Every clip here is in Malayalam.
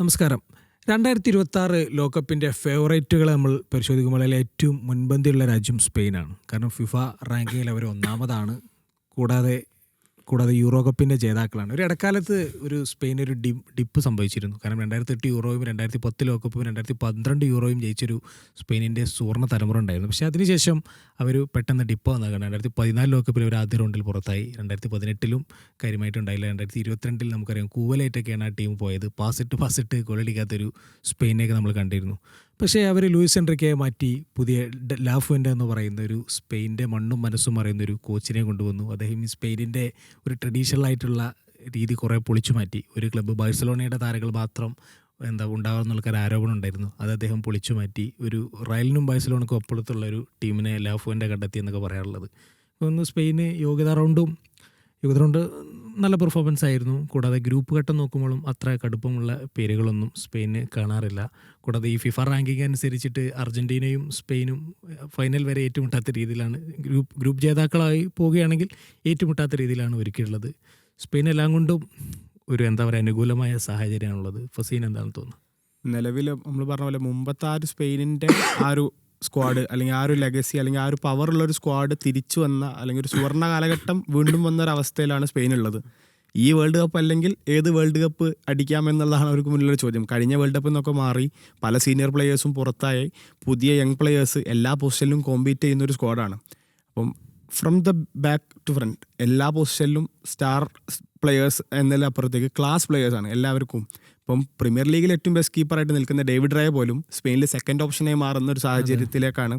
നമസ്കാരം. രണ്ടായിരത്തി ഇരുപത്തി ആറ് ലോകകപ്പിന്റെ ഫേവറേറ്റുകൾ നമ്മൾ പരിശോധിക്കുമ്പോൾ അതിൽ ഏറ്റവും മുൻപന്തിയുള്ള രാജ്യം സ്പെയിനാണ്. കാരണം ഫിഫ റാങ്കിങ്ങിൽ അവർ ഒന്നാമതാണ്. കൂടാതെ കൂടാതെ യൂറോ കപ്പിന്റെ ജേതാക്കളാണ്. ഒരു ഇടക്കാലത്ത് ഒരു സ്പെയിൻ ഒരു ഡി ഡിപ്പ് സംഭവിച്ചിരുന്നു. കാരണം രണ്ടായിരത്തി എട്ട് യൂറോയും രണ്ടായിരത്തി പത്ത് ലോകകപ്പും രണ്ടായിരത്തി പന്ത്രണ്ട് യൂറോയും ജയിച്ചൊരു സ്പെയിനിന്റെ സുവർണ തലമുറ ഉണ്ടായിരുന്നു. പക്ഷേ അതിനുശേഷം അവർ പെട്ടെന്ന് ഡിപ്പ് വന്നത് കാരണം രണ്ടായിരത്തി പതിനാല് ലോകകപ്പിൽ അവർ ആദ്യ റൗണ്ടിൽ പുറത്തായി. രണ്ടായിരത്തി പതിനെട്ടിലും കാര്യമായിട്ടുണ്ടായില്ല രണ്ടായിരത്തി ഇരുപത്തിരണ്ടിൽ നമുക്കറിയാം കൂവലായിട്ടൊക്കെയാണ് ആ ടീം പോയത്. പാസിട്ട് പാസിട്ട് ഗോളടിക്കാത്തൊരു സ്പെയിനെയൊക്കെ നമ്മൾ കണ്ടിരുന്നു. പക്ഷേ അവർ ലൂയിസ് എൻട്രിക്കയെ മാറ്റി പുതിയ ലാഫുവിന്റെ എന്ന് പറയുന്ന ഒരു സ്പെയിന്റെ മണ്ണും മനസ്സും അറിയുന്ന ഒരു കോച്ചിനെ കൊണ്ടുവന്നു. അദ്ദേഹം ഈ സ്പെയിനിന്റെ ഒരു ട്രഡീഷണൽ ആയിട്ടുള്ള രീതി കുറേ പൊളിച്ചു മാറ്റി. ഒരു ക്ലബ്ബ് ബാഴ്സലോണയുടെ താരങ്ങൾ മാത്രം എന്താ ഉണ്ടാകുന്ന ഒരു ആരോപണം ഉണ്ടായിരുന്നു. അത് അദ്ദേഹം പൊളിച്ചു മാറ്റി. ഒരു റയലിനും ബാഴ്സലോണക്കും അപ്പുറത്തുള്ള ഒരു ടീമിനെ ലാഫുവന്റെ കണ്ടെത്തി എന്നൊക്കെ പറയാറുള്ളത്. ഒന്ന് സ്പെയിന് യോഗ്യതാ റൗണ്ടും യോഗ്യത നല്ല പെർഫോമൻസ് ആയിരുന്നു. കൂടാതെ ഗ്രൂപ്പ് ഘട്ടം നോക്കുമ്പോഴും അത്ര കടുപ്പമുള്ള പേരുകളൊന്നും സ്പെയിന് കാണാറില്ല. കൂടാതെ ഈ ഫിഫ റാങ്കിങ് അനുസരിച്ചിട്ട് അർജന്റീനയും സ്പെയിനും ഫൈനൽ വരെ ഏറ്റുമുട്ടാത്ത രീതിയിലാണ് ഗ്രൂപ്പ് ഗ്രൂപ്പ് ജേതാക്കളായി പോവുകയാണെങ്കിൽ ഏറ്റുമുട്ടാത്ത രീതിയിലാണ് ഒരുക്കിയിട്ടുള്ളത്. സ്പെയിൻ എല്ലാം കൊണ്ടും ഒരു എന്താ പറയുക അനുകൂലമായ സാഹചര്യമാണുള്ളത്. ഫസീൻ എന്താണെന്ന് തോന്നുന്നത് നിലവിൽ നമ്മൾ പറഞ്ഞ പോലെ മുമ്പത്തെ ആ ഒരു സ്പെയിനിന്റെ ആ ഒരു സ്ക്വാഡ് അല്ലെങ്കിൽ ആ ഒരു ലെഗസി അല്ലെങ്കിൽ ആ ഒരു പവറുള്ള ഒരു സ്ക്വാഡ് തിരിച്ചു വന്ന അല്ലെങ്കിൽ ഒരു സുവർണ കാലഘട്ടം വീണ്ടും വന്ന ഒരു അവസ്ഥയിലാണ് സ്പെയിൻ ഉള്ളത്. ഈ വേൾഡ് കപ്പ് അല്ലെങ്കിൽ ഏത് വേൾഡ് കപ്പ് അടിക്കാമെന്നുള്ളതാണ് അവർക്ക് മുന്നിലുള്ള ചോദ്യം. കഴിഞ്ഞ വേൾഡ് കപ്പിൽ നിന്നൊക്കെ മാറി പല സീനിയർ പ്ലെയേഴ്സും പുറത്തായി. പുതിയ യങ് പ്ലെയേഴ്സ് എല്ലാ പൊസിഷനിലും കോമ്പീറ്റ് ചെയ്യുന്ന ഒരു സ്ക്വാഡാണ് അപ്പം from the back to front എല്ലാ പൊസിഷനിലും സ്റ്റാർ പ്ലെയേഴ്സ് എന്നതിലപ്പുറത്തേക്ക് ക്ലാസ് പ്ലെയേഴ്സാണ് എല്ലാവർക്കും. ഇപ്പം പ്രീമിയർ ലീഗിൽ ഏറ്റവും ബെസ്റ്റ് കീപ്പറായിട്ട് നിൽക്കുന്ന ഡേവിഡ് റായ പോലും സ്പെയിനിൽ സെക്കൻഡ് ഓപ്ഷനായി മാറുന്ന ഒരു സാഹചര്യത്തിലേക്കാണ്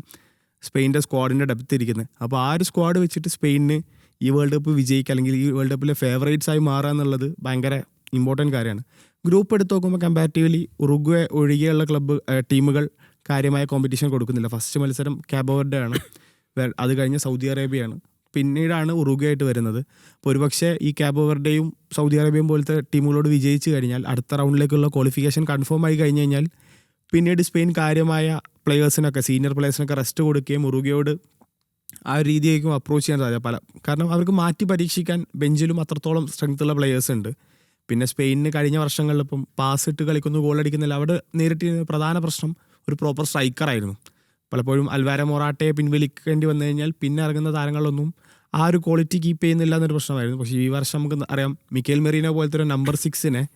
സ്പെയിന്റെ സ്ക്വാഡിന്റെ ഡെപ്ത് ഇരിക്കുന്നത്. അപ്പോൾ ആ ഒരു സ്ക്വാഡ് വെച്ചിട്ട് സ്പെയിനിന് ഈ വേൾഡ് കപ്പ് വിജയിക്കുക അല്ലെങ്കിൽ ഈ വേൾഡ് കപ്പിലെ ഫേവറേറ്റ്സ് ആയി മാറുക എന്നുള്ളത് ഭയങ്കര ഇമ്പോർട്ടന്റ് കാര്യമാണ്. ഗ്രൂപ്പ് എടുത്ത് നോക്കുമ്പോൾ കമ്പാരിറ്റീവ്ലി ഉറുഗ്വേ ഒഴികെയുള്ള ക്ലബ്ബ് ടീമുകൾ കാര്യമായ കോമ്പറ്റീഷൻ കൊടുക്കുന്നില്ല. ഫസ്റ്റ് മത്സരം ക്യാബോർഡ് ആണ്. അത് കഴിഞ്ഞ് സൗദി അറേബ്യയാണ്. പിന്നീടാണ് ഉറുഗായിട്ട് വരുന്നത്. അപ്പോൾ ഒരുപക്ഷെ ഈ കാബോവർഡേയും സൗദി അറേബ്യയും പോലത്തെ ടീമുകളോട് വിജയിച്ച് കഴിഞ്ഞാൽ അടുത്ത റൗണ്ടിലേക്കുള്ള ക്വാളിഫിക്കേഷൻ കൺഫേം ആയി കഴിഞ്ഞ് കഴിഞ്ഞാൽ പിന്നീട് സ്പെയിൻ കാര്യമായ പ്ലെയേഴ്സിനൊക്കെ സീനിയർ പ്ലെയേഴ്സിനൊക്കെ റെസ്റ്റ് കൊടുക്കുകയും ഉറുഗയോട് ആ രീതിയായിരിക്കും അപ്രോച്ച് ചെയ്യാൻ സാധ്യത. പല കാരണം അവർക്ക് മാറ്റി പരീക്ഷിക്കാൻ ബെഞ്ചിലും അത്രത്തോളം സ്ട്രെങ്ത് ഉള്ള പ്ലെയേഴ്സ് ഉണ്ട്. പിന്നെ സ്പെയിനിന് കഴിഞ്ഞ വർഷങ്ങളിൽ ഇപ്പം പാസ് ഇട്ട് കളിക്കുന്നു ഗോൾ അടിക്കുന്നില്ല അവിടെ നേരിട്ടിരുന്ന പ്രധാന പ്രശ്നം ഒരു പ്രോപ്പർ സ്ട്രൈക്കറായിരുന്നു പലപ്പോഴും അൽവാര മൊറാട്ടയെ പിൻവലിക്കേണ്ടി വന്നു കഴിഞ്ഞാൽ പിന്നെ ഇറങ്ങുന്ന താരങ്ങളൊന്നും ആ ഒരു ക്വാളിറ്റി കീപ്പ് ചെയ്യുന്നില്ല എന്നൊരു പ്രശ്നമായിരുന്നു. പക്ഷേ ഈ വർഷം നമുക്ക് അറിയാം മിക്കേൽ മെറീനോ പോലത്തെ ഒരു നമ്പർ സിക്സിനെ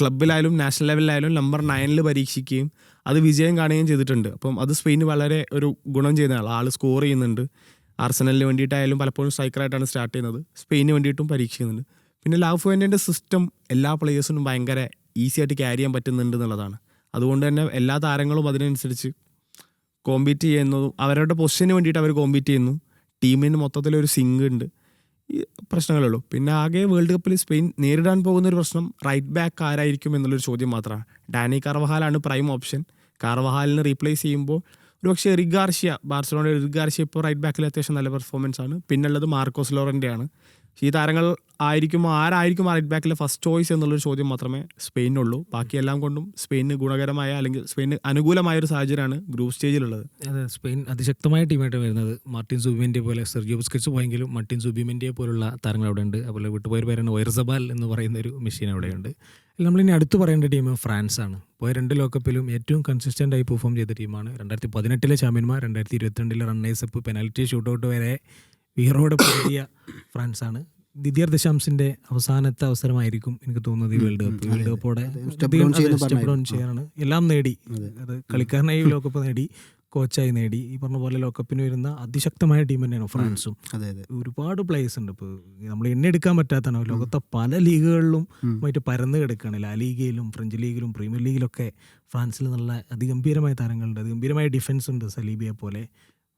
ക്ലബിലായാലും നാഷണൽ ലെവലിലായാലും നമ്പർ നയനിൽ പരീക്ഷിക്കുകയും അത് വിജയം കാണുകയും ചെയ്തിട്ടുണ്ട്. അപ്പം അത് സ്പെയിന് വളരെ ഒരു ഗുണം ചെയ്യുന്ന ആൾ ആൾ സ്കോർ ചെയ്യുന്നുണ്ട്. ആർസനലിന് വേണ്ടിയിട്ടായാലും പലപ്പോഴും സ്ട്രൈക്കറായിട്ടാണ് സ്റ്റാർട്ട് ചെയ്യുന്നത്. സ്പെയിന് വേണ്ടിയിട്ടും പരീക്ഷിക്കുന്നുണ്ട്. പിന്നെ ലാഫുവിന്റെ സിസ്റ്റം എല്ലാ പ്ലേയേഴ്സിനും ഭയങ്കര ഈസി ആയിട്ട് ക്യാരി ചെയ്യാൻ പറ്റുന്നുണ്ട് എന്നുള്ളതാണ്. അതുകൊണ്ട് തന്നെ എല്ലാ താരങ്ങളും അതിനനുസരിച്ച് കോമ്പീറ്റ് ചെയ്യുന്നതും അവരുടെ പൊസിഷന് വേണ്ടിയിട്ട് അവർ കോമ്പീറ്റ് ചെയ്യുന്നു. ടീമിന് മൊത്തത്തിൽ ഒരു സിങ്ക് ഉണ്ട്. ഈ പ്രശ്നങ്ങളുള്ളൂ പിന്നെ ആകെ വേൾഡ് കപ്പിൽ സ്പെയിൻ നേരിടാൻ പോകുന്ന ഒരു പ്രശ്നം റൈറ്റ് ബാക്ക് ആരായിരിക്കും എന്നുള്ളൊരു ചോദ്യം മാത്രമാണ്. ഡാനി കാർവഹാലാണ് പ്രൈം ഓപ്ഷൻ. കാർവഹാലിനെ റീപ്ലേസ് ചെയ്യുമ്പോൾ ഒരു പക്ഷേ റിഗാർഷ്യ ബാർസലോണയുടെ റിഗാർഷ്യ ഇപ്പോൾ റൈറ്റ് ബാക്കിൽ അത്യാവശ്യം നല്ല പെർഫോമൻസ് ആണ് പിന്നുള്ളത് മാർക്കോസ് ലോറന്റെ ആണ് ഈ താരങ്ങൾ ആയിരിക്കും ആരായിരിക്കും ആ റൈറ്റ് ബാക്കിലെ ഫസ്റ്റ് ചോയ്സ് എന്നുള്ളൊരു ചോദ്യം മാത്രമേ സ്പെയിനുള്ളൂ ബാക്കിയെല്ലാം കൊണ്ടും സ്പെയിന് ഗുണകരമായ അല്ലെങ്കിൽ സ്പെയിന് അനുകൂലമായ ഒരു സാഹചര്യമാണ് ഗ്രൂപ്പ് സ്റ്റേജിലുള്ളത് അതെ സ്പെയിൻ അതിശക്തമായ ടീമായിട്ട് വരുന്നത്. മാർട്ടിൻ സുബിമിന്റെ പോലെ സെർജിയോ ബുസ്കറ്റ്സ് പോയെങ്കിലും മാർട്ടിൻ സുബിമിന്റെ പോലുള്ള താരങ്ങൾ അവിടെ ഉണ്ട്. അതുപോലെ വിട്ടുപോയൊരു പേരാണ് വൈർസബാൽ എന്ന് പറയുന്ന ഒരു മെഷീൻ അവിടെയുണ്ട് നമ്മളിനി അടുത്ത് പറയേണ്ട ടീം ഫ്രാൻസ് ആണ് പോയ രണ്ട് ലോകകപ്പിലും ഏറ്റവും കൺസിസ്റ്റന്റ് ആയി പെർഫോം ചെയ്ത ടീമാണ്. രണ്ടായിരത്തി പതിനെട്ടിലെ ചാമ്പ്യന്മാർ രണ്ടായിരത്തി ഇരുപത്തിരണ്ടിലെ റണ്ണേഴ്സപ്പ് പെനാൽറ്റി ഷൂട്ടൗട്ട് വരെ വീറോടെ പോയ ഫ്രാൻസ് ആണ് ദിദിയർ ദശാംസിന്റെ അവസാനത്തെ അവസരമായിരിക്കും എനിക്ക് തോന്നുന്നത് ഈ വേൾഡ് കപ്പ്. വേൾഡ് കപ്പോടെ സ്റ്റെപ്പ് ഡൗൺ ചെയ്യാനാണ്. എല്ലാം നേടി. അത്. കളിക്കാരനായി ലോകകപ്പ് നേടി കോച്ചായി നേടി. ഈ പറഞ്ഞ പോലെ ലോകകപ്പിന് വരുന്ന അതിശക്തമായ ടീം തന്നെയാണ് ഫ്രാൻസും. ഒരുപാട് പ്ലേയേഴ്സ് ഉണ്ട് ഇപ്പോൾ നമ്മൾ എണ്ണെടുക്കാൻ പറ്റാത്തതാണ്. ലോകത്തെ പല ലീഗുകളിലും മറ്റു പരന്ന് കിടക്കുകയാണ്. ലാ ലീഗയിലും ഫ്രഞ്ച് ലീഗിലും പ്രീമിയർ ലീഗിലൊക്കെ ഫ്രാൻസിൽ നല്ല അതിഗംഭീരമായ താരങ്ങളുണ്ട്. അതിഗംഭീരമായ ഡിഫൻസ് ഉണ്ട് സലീബിയെ പോലെ.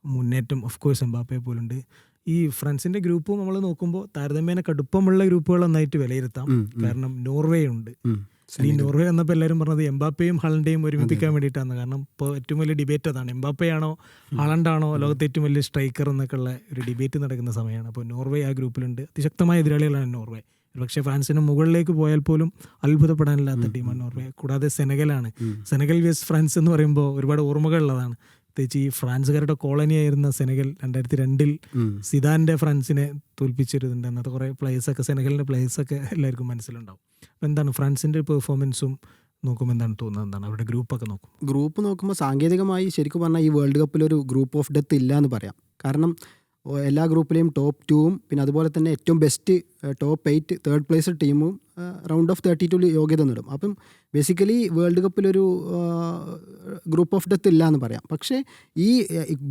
മുന്നേറ്റം ഓഫ് കോഴ്സ് എംബാപ്പയെ പോലുണ്ട്. ഈ ഫ്രണ്ട്സിന്റെ ഗ്രൂപ്പ് നമ്മൾ നോക്കുമ്പോൾ താരതമ്യേന കടുപ്പമുള്ള ഗ്രൂപ്പുകൾ നന്നായിട്ട് വിലയിരുത്താം. കാരണം നോർവേ ഉണ്ട്. ഈ നോർവേ എന്നപ്പോൾ എല്ലാവരും പറഞ്ഞത് എംബാപ്പയും ഹളണ്ടയും ഒരുമിപ്പിക്കാൻ വേണ്ടിയിട്ടാണ്. കാരണം ഇപ്പോൾ ഏറ്റവും വലിയ ഡിബേറ്റ് അതാണ്. എംബാപ്പയാണോ ഹളണ്ടാണോ ലോകത്തെ ഏറ്റവും വലിയ സ്ട്രൈക്കർ എന്നൊക്കെ ഉള്ള ഒരു ഡിബേറ്റ് നടക്കുന്ന സമയമാണ്. അപ്പോൾ നോർവേ ആ ഗ്രൂപ്പിലുണ്ട്. അതിശക്തമായ എതിരാളികളാണ് നോർവേ. പക്ഷേ ഫ്രാൻസിന് മുകളിലേക്ക് പോയാൽ പോലും അത്ഭുതപ്പെടാനില്ലാത്ത ടീമാണ് നോർവേ. കൂടാതെ സെനഗലാണ്. സെനഗൽ വേസ് ഫ്രാൻസ് എന്ന് പറയുമ്പോൾ ഒരുപാട് ഓർമ്മകളുള്ളതാണ്. പ്രത്യേകിച്ച് ഈ ഫ്രാൻസുകാരുടെ കോളനി ആയിരുന്ന സെനഗൽ രണ്ടായിരത്തി രണ്ടിൽ സിദാന്റെ ഫ്രാൻസിനെ തോൽപ്പിച്ചിരുന്നുണ്ട്. അന്നത്തെ കുറേ പ്ലേസൊക്കെ സെനഗലിന്റെ പ്ലേസൊക്കെ എല്ലാവർക്കും മനസ്സിലുണ്ടാവും. അപ്പോൾ എന്താണ് ഫ്രാൻസിന്റെ പെർഫോമൻസും നോക്കുമ്പോൾ എന്താണ് തോന്നുന്നത്? എന്താണ് അവരുടെ ഗ്രൂപ്പൊക്കെ നോക്കും ഗ്രൂപ്പ് നോക്കുമ്പോൾ സാങ്കേതികമായി ശരിക്കും പറഞ്ഞാൽ ഈ വേൾഡ് കപ്പിൽ ഒരു ഗ്രൂപ്പ് ഓഫ് ഡെത്ത് ഇല്ല എന്ന് പറയാം. കാരണം എല്ലാ ഗ്രൂപ്പിലെയും ടോപ്പ് ടൂവും പിന്നെ അതുപോലെ തന്നെ ഏറ്റവും best top eight third place ടീമും റൗണ്ട് ഓഫ് തേർട്ടി ടു യോഗ്യത നേടും. അപ്പം ബേസിക്കലി വേൾഡ് കപ്പിലൊരു ഗ്രൂപ്പ് ഓഫ് ഡെത്ത് ഇല്ല എന്ന് പറയാം. പക്ഷേ ഈ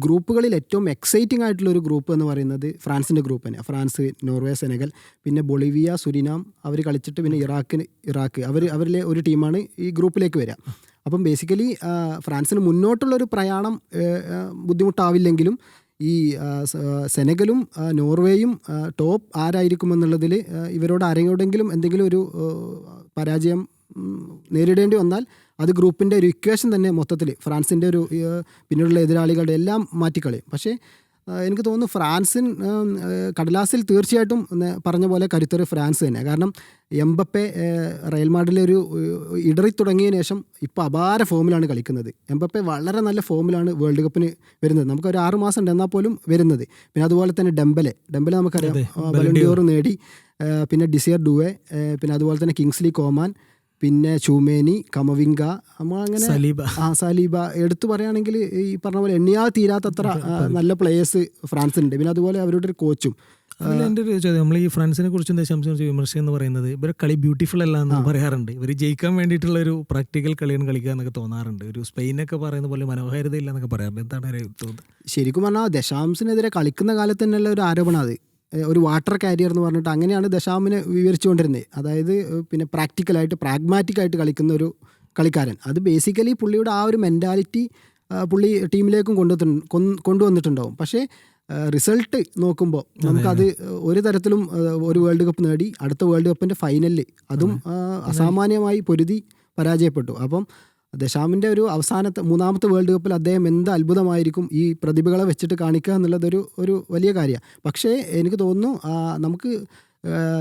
ഗ്രൂപ്പുകളിൽ ഏറ്റവും എക്സൈറ്റിംഗ് ആയിട്ടുള്ള ഒരു ഗ്രൂപ്പ് എന്ന് പറയുന്നത് ഫ്രാൻസിന്റെ ഗ്രൂപ്പ് തന്നെ ഫ്രാൻസ് നോർവേ സെനഗൽ പിന്നെ ബൊളിവിയ സുരിനാം അവർ കളിച്ചിട്ട് പിന്നെ ഇറാഖിന് ഇറാഖ്. അവർ അവരിലെ ഒരു ടീമാണ് ഈ ഗ്രൂപ്പിലേക്ക് വരിക അപ്പം ബേസിക്കലി ഫ്രാൻസിന് മുന്നോട്ടുള്ളൊരു പ്രയാണം ബുദ്ധിമുട്ടാവില്ലെങ്കിലും ഈ സെനഗലും നോർവേയും ടോപ്പ് ആരായിരിക്കുമെന്നുള്ളതിൽ ഇവരോട് ആരെയോടെങ്കിലും എന്തെങ്കിലും ഒരു പരാജയം നേരിടേണ്ടി വന്നാൽ അത് ഗ്രൂപ്പിന്റെ ഒരു ഇക്വേഷൻ തന്നെ മൊത്തത്തിൽ ഫ്രാൻസിന്റെ ഒരു പിന്നീടുള്ള എതിരാളികളുടെ എല്ലാം മാറ്റിക്കളയും. പക്ഷേ എനിക്ക് തോന്നുന്നു ഫ്രാൻസിൻ കടലാസിൽ തീർച്ചയായിട്ടും പറഞ്ഞ പോലെ കരുത്തർ ഫ്രാൻസ് തന്നെ. കാരണം എംബപ്പെ റയൽ മാഡ്രിലെ ഒരു ഇടറി തുടങ്ങിയ ശേഷം ഇപ്പോൾ അപാര ഫോമിലാണ് കളിക്കുന്നത്. എംബപ്പെ വളരെ നല്ല ഫോമിലാണ് വേൾഡ് കപ്പിന് വരുന്നത്. നമുക്ക് ഒരു ആറ് മാസം ഉണ്ട് എന്നാൽ പോലും വരുന്നത്. പിന്നെ അതുപോലെ തന്നെ ഡെമ്പലെ ഡെമ്പലെ നമുക്കറിയാം ബലൻഡിയോർ നേടി പിന്നെ ഡിസിയർ ഡുവെ പിന്നെ അതുപോലെ തന്നെ കിങ്സ്ലി കോമാൻ പിന്നെ ചൂമേനി കമവിങ്ക അങ്ങനെ സലീബ. ആ സലീബ. എടുത്തു പറയുകയാണെങ്കിൽ ഈ പറഞ്ഞ പോലെ എണ്ണിയാൽ തീരാത്തത്ര നല്ല പ്ലേയേഴ്സ് ഫ്രാൻസിനുണ്ട് പിന്നെ അതുപോലെ അവരുടെ ഒരു കോച്ചും. അതിൽ എന്റെ ഒരു ചോദ്യം നമ്മൾ ഈ ഫ്രാൻസിനെ എന്താ ശംസം വിമർശനം എന്ന് പറയുന്നത് ഇവരെ കളി ബ്യൂട്ടിഫുൾ അല്ല എന്ന് പറയാറുണ്ട്. ഇവർ ജയിക്കാൻ വേണ്ടിയിട്ടുള്ള ഒരു പ്രാക്ടിക്കൽ കളിയാണ് കളിക്കുക എന്നൊക്കെ തോന്നാറുണ്ട്. ഒരു സ്പെയിനൊക്കെ പറയുന്ന പോലെ മനോഹാരിത ഇല്ല എന്നൊക്കെ പറയാറുണ്ട്. എന്താണ് തോന്നുന്നത് ശരിക്കും പറഞ്ഞാൽ ദശാംശിനെതിരെ കളിക്കുന്ന കാലത്ത് തന്നെയുള്ള ഒരു ആരോപണം അത്. ഒരു വാട്ടർ കാരിയർ എന്ന് പറഞ്ഞിട്ട് അങ്ങനെയാണ് ദശാമിനെ വിവരിച്ചുകൊണ്ടിരുന്നത്. അതായത് പിന്നെ പ്രാക്ടിക്കലായിട്ട് പ്രാഗ്മാറ്റിക്കായിട്ട് കളിക്കുന്ന ഒരു കളിക്കാരൻ. അത് ബേസിക്കലി പുള്ളിയുടെ ആ ഒരു മെന്റാലിറ്റി പുള്ളി ടീമിലേക്കും കൊണ്ടുവന്നിട്ടുണ്ട് കൊണ്ടുവന്നിട്ടുണ്ടാവും. പക്ഷേ റിസൾട്ട് നോക്കുമ്പോൾ നമുക്കത് ഒരു തരത്തിലും ഒരു വേൾഡ് കപ്പ് നേടി അടുത്ത വേൾഡ് കപ്പിന്റെ ഫൈനലിൽ അതും അസാമാന്യമായി പൊരുതി പരാജയപ്പെട്ടു. അപ്പം ദശാമിന്റെ ഒരു അവസാനത്തെ മൂന്നാമത്തെ വേൾഡ് കപ്പിൽ അദ്ദേഹം എന്ത് അത്ഭുതമായിരിക്കും ഈ പ്രതിഭകളെ വെച്ചിട്ട് കാണിക്കുക എന്നുള്ളതൊരു ഒരു വലിയ കാര്യമാണ്. പക്ഷേ എനിക്ക് തോന്നുന്നു നമുക്ക്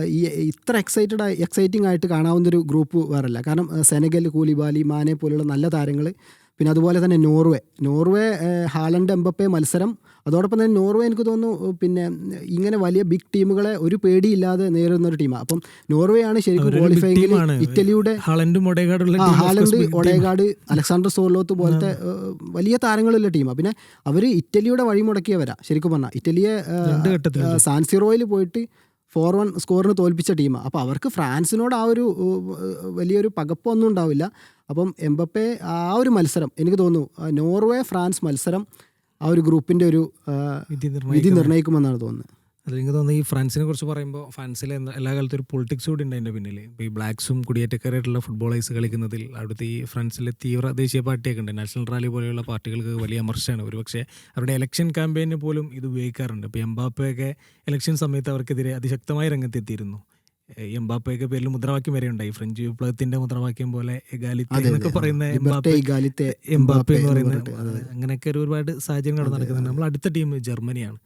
ഈ ഇത്ര എക്സൈറ്റഡ് ആയി എക്സൈറ്റിംഗ് ആയിട്ട് കാണാവുന്നൊരു ഗ്രൂപ്പ് വേറല്ല. കാരണം സെനഗൽ കൂലിബാലി മാനെ പോലുള്ള നല്ല താരങ്ങൾ പിന്നെ അതുപോലെ തന്നെ നോർവേ. നോർവേ ഹാലൻഡ് എംബപ്പേ മത്സരം അതോടൊപ്പം തന്നെ നോർവേ എനിക്ക് തോന്നുന്നു പിന്നെ ഇങ്ങനെ വലിയ ബിഗ് ടീമുകളെ ഒരു പേടിയില്ലാതെ നേരിടുന്ന ഒരു ടീമാണ്. അപ്പം നോർവേ ആണ് ശരിക്കും ക്വാളിഫൈ ക്വാളിഫൈങ്ങിൽ ഇറ്റലിയുടെ ഹാലൻഡ് ഒടേഗാട് അലക്സാണ്ടർ സോർലോത്ത് പോലത്തെ വലിയ താരങ്ങളുള്ള ടീമാണ് പിന്നെ അവർ ഇറ്റലിയുടെ വഴിമുടക്കിയവരാ ശരിക്കും പറഞ്ഞാൽ ഇറ്റലിയെ സാൻസിറോയിൽ പോയിട്ട് ഫോർ വൺ സ്കോറിന് തോൽപ്പിച്ച ടീമാണ് അപ്പോൾ അവർക്ക് ഫ്രാൻസിനോട് ആ ഒരു വലിയൊരു പകപ്പൊന്നും ഉണ്ടാവില്ല. അപ്പം എംബപ്പെ ആ ഒരു മത്സരം എനിക്ക് തോന്നുന്നു നോർവേ ഫ്രാൻസ് മത്സരം ആ ഒരു ഗ്രൂപ്പിന്റെ ഒരു വിധി നിർണയിക്കുമെന്നാണ് തോന്നുന്നത്. അത് എനിക്ക് തോന്നുന്നത് ഈ ഫ്രാൻസിനെ കുറിച്ച് പറയുമ്പോൾ ഫ്രാൻസിലെ എല്ലാ കാലത്തും ഒരു പൊളിറ്റിക്സ് കൂടി ഉണ്ട് അതിന്റെ പിന്നിൽ ഇപ്പോൾ ഈ ബ്ലാക്സും കുടിയേറ്റക്കാരായിട്ടുള്ള ഫുട്ബോളേഴ്സ് കളിക്കുന്നതിൽ അവിടുത്തെ ഈ ഫ്രാൻസിലെ തീവ്ര ദേശീയ പാർട്ടിയൊക്കെ ഉണ്ട്. നാഷണൽ റാലി പോലെയുള്ള പാർട്ടികൾക്ക് വലിയ അമർശമാണ് ഒരു പക്ഷേ അവരുടെ ഇലക്ഷൻ ക്യാമ്പയിന് പോലും ഇത് ഉപയോഗിക്കാറുണ്ട്. ഇപ്പോൾ എംബാപ്പയൊക്കെ ഇലക്ഷൻ സമയത്ത് അവർക്കെതിരെ അതിശക്തമായി രംഗത്തെത്തിയിരുന്നു. എംബാപ്പയൊക്കെ പേരിൽ മുദ്രാവാക്യം വരെ ഉണ്ടായി. ഫ്രഞ്ച് വിപ്ലവത്തിന്റെ മുദ്രാവാക്യം പോലെ എന്നൊക്കെ പറയുന്ന എംബാപ്പെ എംബാപ്പെ എന്ന് പറയുന്നത് അങ്ങനെയൊക്കെ ഒരു ഒരുപാട് സാഹചര്യങ്ങൾ നടക്കുന്നുണ്ട്. നമ്മൾ അടുത്ത ടീം ജർമ്മനിയാണ്.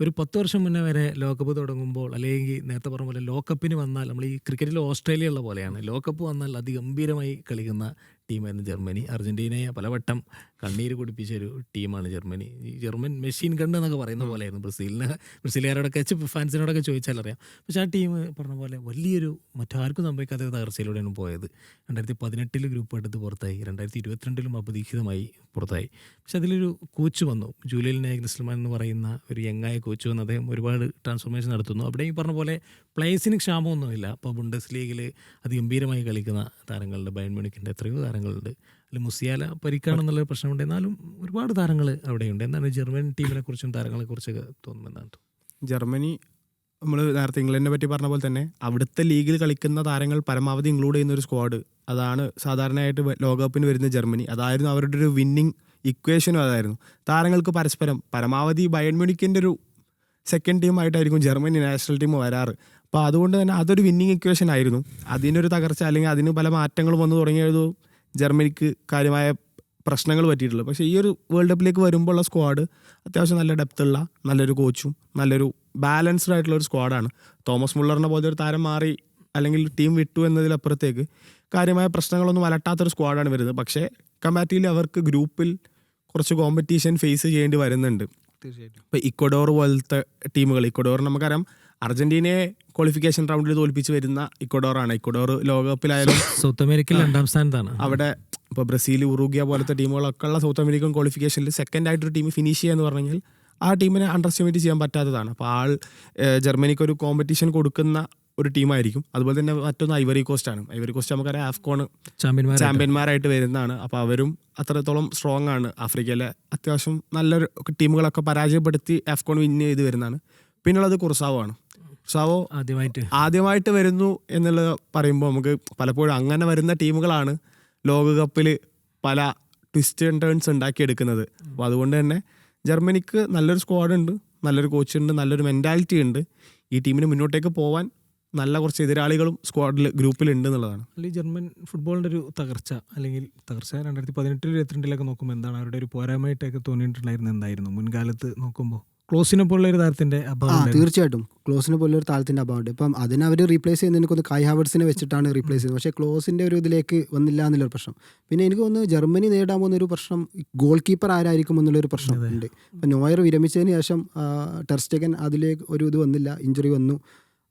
ഒരു പത്ത് വർഷം മുന്നേ വരെ ലോകകപ്പ് തുടങ്ങുമ്പോൾ അല്ലെങ്കിൽ നേരത്തെ പറഞ്ഞ പോലെ ലോകകപ്പിന് വന്നാൽ നമ്മൾ ഈ ക്രിക്കറ്റിൽ ഓസ്ട്രേലിയ ഉള്ള പോലെയാണ്. ലോകകപ്പ് വന്നാൽ അതിഗംഭീരമായി കളിക്കുന്ന ടീമായിരുന്നു ജർമ്മനി. അർജന്റീനയെ പലവട്ടം കണ്ണീര് കുടിപ്പിച്ച ഒരു ടീമാണ് ജർമ്മനി. ഈ ജർമ്മൻ മെഷീൻ ഗണ്ണ് എന്നൊക്കെ പറയുന്ന പോലെയായിരുന്നു ബ്രസീലിനെ. ബ്രസീലുകാരോടൊക്കെ ഫാൻസിനോടൊക്കെ ചോദിച്ചാൽ അറിയാം പക്ഷേ ആ ടീം പറഞ്ഞ പോലെ വലിയൊരു മറ്റാർക്കും സംഭവിക്കാത്ത തകർച്ചയിലൂടെയാണ് പോയത്. രണ്ടായിരത്തി പതിനെട്ടിൽ ഗ്രൂപ്പ് എടുത്ത് പുറത്തായി. രണ്ടായിരത്തി ഇരുപത്തിരണ്ടിലും അപ്രതീക്ഷിതമായി പുറത്തായി. പക്ഷെ അതിലൊരു കോച്ച് വന്നു. ജൂലിയൽ നാഗ്നസ്ലമാൻ എന്ന് പറയുന്ന ഒരു യങ്ങായ കോച്ച് വന്ന് അദ്ദേഹം ഒരുപാട് ട്രാൻസ്ഫോർമേഷൻ നടത്തുന്നു. അവിടെ ഈ പറഞ്ഞ പോലെ പ്ലേയേഴ്സിന് ക്ഷാമമൊന്നുമില്ല. അപ്പോൾ ബുണ്ടസ് ലീഗിൽ അതിഗംഭീരമായി കളിക്കുന്ന താരങ്ങളുണ്ട്. ബയൺ എത്രയോ താരങ്ങളുണ്ട്. അതിൽ മുസിയാല പരിക്കാണെന്നുള്ള പ്രശ്നമുണ്ട്. എന്നാലും ഒരുപാട് താരങ്ങൾ അവിടെയുണ്ട്. എന്താണ് ജർമ്മൻ ടീമിനെ കുറിച്ചും താരങ്ങളെ കുറിച്ചൊക്കെ തോന്നുമെന്നാണ് ജർമ്മനി നമ്മൾ നേരത്തെ ഇംഗ്ലണ്ടിനെ പറ്റി പറഞ്ഞ പോലെ തന്നെ അവിടുത്തെ ലീഗിൽ കളിക്കുന്ന താരങ്ങൾ പരമാവധി ഇൻക്ലൂഡ് ചെയ്യുന്ന ഒരു സ്ക്വാഡ്. അതാണ് സാധാരണയായിട്ട് ലോകകപ്പിന് വരുന്ന ജർമ്മനി. അതായിരുന്നു അവരുടെ ഒരു വിന്നിങ് ഇക്വേഷനും അതായിരുന്നു. താരങ്ങൾക്ക് പരസ്പരം പരമാവധി ബയൺ മ്യൂണിക്കിന്റെ ഒരു സെക്കൻഡ് ടീമായിട്ടായിരിക്കും ജർമ്മനി നാഷണൽ ടീം വരാറ്. അപ്പോൾ അതുകൊണ്ട് തന്നെ അതൊരു വിന്നിങ് ഇക്വേഷൻ ആയിരുന്നു. അതിനൊരു തകർച്ച അല്ലെങ്കിൽ അതിന് പല മാറ്റങ്ങളും വന്നു തുടങ്ങിയത് ജർമ്മനിക്ക് കാര്യമായ പ്രശ്നങ്ങൾ പറ്റിയിട്ടുള്ളത്. പക്ഷേ ഈ ഒരു വേൾഡ് കപ്പിലേക്ക് വരുമ്പോൾ ഉള്ള സ്ക്വാഡ് അത്യാവശ്യം നല്ല ഡെപ്തുള്ള നല്ലൊരു കോച്ചും നല്ലൊരു ബാലൻസ്ഡ് ആയിട്ടുള്ള ഒരു സ്ക്വാഡാണ് തോമസ് മുള്ളറിനെ പോലെ ഒരു താരം മാറി അല്ലെങ്കിൽ ടീം വിട്ടു എന്നതിലപ്പുറത്തേക്ക് കാര്യമായ പ്രശ്നങ്ങളൊന്നും അലട്ടാത്തൊരു സ്ക്വാഡാണ് വരുന്നത്. പക്ഷേ കമ്പാറ്റീവ്ലി അവർക്ക് ഗ്രൂപ്പിൽ കുറച്ച് കോമ്പറ്റീഷൻ ഫേസ് ചെയ്യേണ്ടി വരുന്നുണ്ട്. തീർച്ചയായിട്ടും. ഇപ്പോൾ ഇക്വഡോർ പോലത്തെ ടീമുകൾ ഇക്വഡോർ നമുക്കറിയാം അർജന്റീനയെ ക്വാളിഫിക്കേഷൻ റൗണ്ടിൽ തോൽപ്പിച്ച് വരുന്ന ഇക്വഡോറാണ് ഇക്വഡോർ ലോകകപ്പിലായാലും സൗത്ത് അമേരിക്കയിൽ രണ്ടാം സ്ഥാനത്താണ്. അവിടെ ഇപ്പോൾ ബ്രസീൽ ഉറൂഗിയ പോലത്തെ ടീമുകളൊക്കെ ഉള്ള സൗത്ത് അമേരിക്കൻ ക്വാളിഫിക്കേഷനിൽ സെക്കൻഡ് ആയിട്ട് ഒരു ടീം ഫിനിഷ് ചെയ്യുക എന്ന് പറഞ്ഞാൽ ആ ടീമിനെ അണ്ടർ എസ്റ്റിമേറ്റ് ചെയ്യാൻ പറ്റാത്തതാണ്. അപ്പോൾ ആൾ ജർമ്മനിക്ക് ഒരു കോമ്പറ്റീഷൻ കൊടുക്കുന്ന ഒരു ടീമായിരിക്കും അതുപോലെ തന്നെ മറ്റൊന്ന് ഐവറി കോസ്റ്റ് ആണ്. ഐവറി കോസ്റ്റ് നമുക്കറിയാം ആഫ്കോൺ ചാമ്പ്യന്മാർ ചാമ്പ്യന്മാരായിട്ട് വരുന്നതാണ്. അപ്പോൾ അവരും അത്രത്തോളം സ്ട്രോങ് ആണ്. ആഫ്രിക്കയിലെ അത്യാവശ്യം നല്ലൊരു ടീമുകളൊക്കെ പരാജയപ്പെടുത്തി ആഫ്കോൺ വിൻ ചെയ്ത് വരുന്നതാണ്. പിന്നുള്ളത് കുർസാവോ കുർസാവോ ആദ്യമായിട്ട്. ആദ്യമായിട്ട് വരുന്നു എന്നുള്ളത് പറയുമ്പോൾ നമുക്ക് പലപ്പോഴും അങ്ങനെ വരുന്ന ടീമുകളാണ് ലോകകപ്പിൽ പല ട്വിസ്റ്റ് ആൻഡ് ടേൺസ് ഉണ്ടാക്കിയെടുക്കുന്നത്. അപ്പോൾ അതുകൊണ്ട് തന്നെ ജർമ്മനിക്ക് നല്ലൊരു സ്ക്വാഡ് ഉണ്ട് നല്ലൊരു കോച്ച് ഉണ്ട് നല്ലൊരു മെന്റാലിറ്റി ഉണ്ട്. ഈ ടീമിന് മുന്നോട്ടേക്ക് പോവാൻ നല്ല കുറച്ച് എതിരാളികളും സ്ക്വാഡിൽ ഗ്രൂപ്പിൽ ഉണ്ട് എന്നുള്ളതാണ്. അല്ലെങ്കിൽ ജർമ്മൻ ഫുട്ബോളിന്റെ ഒരു തകർച്ച അല്ലെങ്കിൽ തകർച്ച രണ്ടായിരത്തി പതിനെട്ടിൽ ഇരുപത്തിരണ്ടിലൊക്കെ നോക്കുമ്പോൾ എന്താണ് അവരുടെ ഒരു പോരായ്മയായിട്ടൊക്കെ തോന്നിയിട്ടുണ്ടായിരുന്നത്? എന്തായിരുന്നു? മുൻകാലത്ത് നോക്കുമ്പോൾ ക്ലോസിനെ പോലുള്ള ഒരു താരത്തിന്റെ ആ അഭാവം തീർച്ചയായിട്ടും. ക്ലോസിനെ പോലെ ഒരു താരത്തിന്റെ അഭാവമുണ്ട്. ഇപ്പം അതിനെ അവർ റീപ്ലേസ് ചെയ്യുന്നത് എനിക്കൊന്ന് കൈ ഹാവർട്സിനെ വെച്ചിട്ടാണ് റീപ്ലേസ് ചെയ്യുന്നത്. പക്ഷേ ക്ലോസിന്റെ ഒരു ഇതിലേക്ക് വന്നില്ല എന്നുള്ളൊരു പ്രശ്നം. പിന്നെ എനിക്ക് തോന്നുന്നു ജർമ്മനി നേടാൻ പോകുന്ന ഒരു പ്രശ്നം ഗോൾ കീപ്പർ ആരായിരിക്കും എന്നുള്ളൊരു പ്രശ്നം ഉണ്ട്. ഇപ്പം നോയർ വിരമിച്ചതിന് ശേഷം ടെർസ്റ്റേക്കൻ അതിലേക്ക് ഒരു ഇത് വന്നില്ല ഇഞ്ചുറി വന്നു.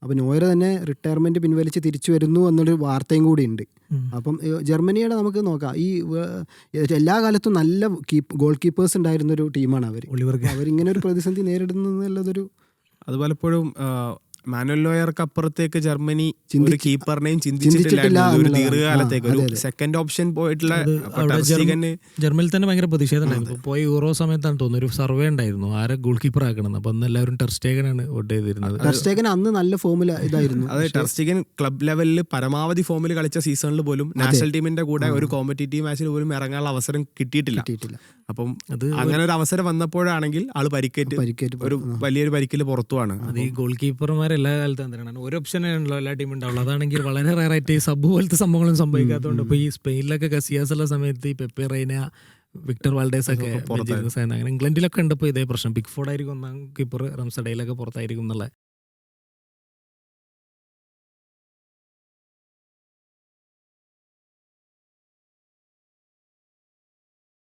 അപ്പോൾ നോയർ തന്നെ റിട്ടയർമെന്റ് പിൻവലിച്ച് തിരിച്ചു വരുന്നു എന്നൊരു വാർത്തയും കൂടി ഉണ്ട്. അപ്പം ജർമ്മനിയുടെ നമുക്ക് നോക്കാം. ഈ എല്ലാ കാലത്തും നല്ല കീപ്പ് ഗോൾ കീപ്പേഴ്സ് ഉണ്ടായിരുന്ന ഒരു ടീമാണ് അവർ അവരിങ്ങനെ ഒരു പ്രതിസന്ധി നേരിടുന്നു എന്നുള്ളതൊരു അത് പലപ്പോഴും മാനുവൽ ലോയർക്ക് അപ്പുറത്തേക്ക് ജർമ്മനി ഒരു കീപ്പറിനെയും ചിന്തിച്ചിട്ടില്ല ഒരു. ദീർഘകാലത്തേക്ക്. ഒരു. സെക്കൻഡ് ഓപ്ഷൻ പോയിട്ടുള്ള ജർമ്മനിയിൽ തന്നെ ഭയങ്കര പ്രതിഷേധം പോയി യൂറോ സമയത്താണ് തോന്നുന്നു. ഒരു സർവേ ഉണ്ടായിരുന്നു. ആരെ ഗോൾ കീപ്പർ ആക്കണം അപ്പൊ അന്ന് എല്ലാവരും ടെർസ്റ്റേഗനാണ് വോട്ട് ചെയ്തിരുന്നത്. ടെർസ്റ്റേഗൻ അന്ന് നല്ല ഫോമിൽ ഇതായിരുന്നു. അതെ ടെർസ്റ്റേഗൻ ക്ലബ് ലെവലിൽ പരമാവധി ഫോമിൽ കളിച്ച സീസണിൽ പോലും നാഷണൽ ടീമിന്റെ കൂടെ ഒരു കോമ്പറ്റീറ്റീവ് മാച്ചിൽ പോലും ഇറങ്ങാനുള്ള അവസരം കിട്ടിയിട്ടില്ല. അപ്പം അത് അങ്ങനെ ഒരു അവസരം വന്നപ്പോഴാണെങ്കിൽ ആൾ പരിക്കേറ്റ് പരിക്കേറ്റ് ഒരു വലിയൊരു പരിക്കിൽ പുറത്തുമാണ് അത് ഈ ഗോൾ കീപ്പർമാർ എല്ലാ കാലത്തും എന്തിനാണ് ഒരു ഓപ്ഷൻ ആണല്ലോ എല്ലാ ടീമും ഉണ്ടാവുള്ളൂ. അതാണെങ്കിൽ വളരെ റയറായിട്ട് ഈ സബ് പോലത്തെ സംഭവങ്ങളും സംഭവിക്കാത്തതുകൊണ്ട് ഇപ്പോൾ ഈ സ്പെയിനിലൊക്കെ കസിയാസ് ഉള്ള സമയത്ത് ഈ പെപ്പെ റൈന വിക്ടർ വാൾഡേസ് ഒക്കെ പുറത്തായിരുന്നു. അങ്ങനെ ഇംഗ്ലണ്ടിലൊക്കെ ഉണ്ട് ഇപ്പോൾ ഇതേ പ്രശ്നം. ബിഗ് ഫോർഡ് ആയിരിക്കും ഒന്നാം കീപ്പർ റംസഡയിലൊക്കെ പുറത്തായിരിക്കും എന്നുള്ള